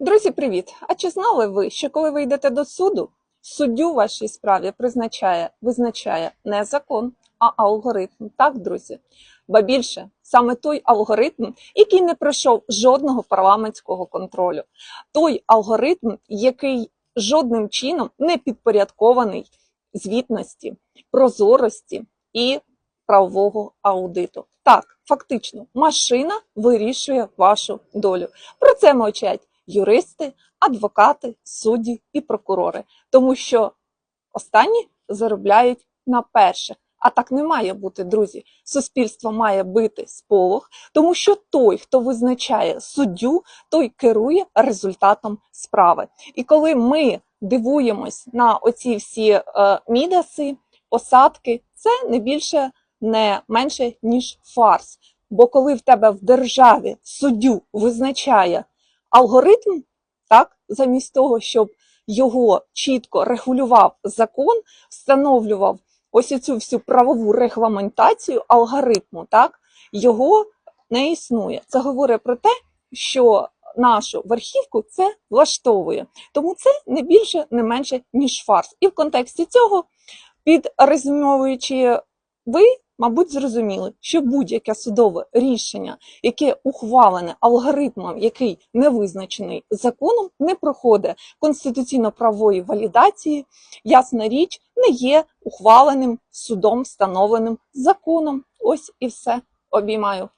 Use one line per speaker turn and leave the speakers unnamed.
Друзі, привіт! А чи знали ви, що коли ви йдете до суду, суддю в вашій справі призначає, визначає не закон, а алгоритм? Так, друзі? Ба більше саме той алгоритм, який не пройшов жодного парламентського контролю, той алгоритм, який жодним чином не підпорядкований звітності, прозорості і правового аудиту. Так, фактично, машина вирішує вашу долю. Про це мовчать юристи, адвокати, судді і прокурори, тому що останні заробляють на перших. А так не має бути, друзі. Суспільство має бити сполох, тому що той, хто визначає суддю, той керує результатом справи. І коли ми дивуємось на оці всі е, мідаси, осадки, це не більше, не менше ніж фарс. Бо коли в тебе в державі суддю визначає алгоритм, так, замість того, щоб його чітко регулював закон, встановлював ось цю всю правову регламентацію алгоритму, так, його не існує. Це говорить про те, що нашу верхівку це влаштовує. Тому це не більше, не менше, ніж фарс. І в контексті цього, підрезюмовуючи, ви, мабуть, зрозуміли, що будь-яке судове рішення, яке ухвалене алгоритмом, який не визначений законом, не проходить конституційно-правової валідації, ясна річ, не є ухваленим судом, встановленим законом. Ось і все. Обіймаю.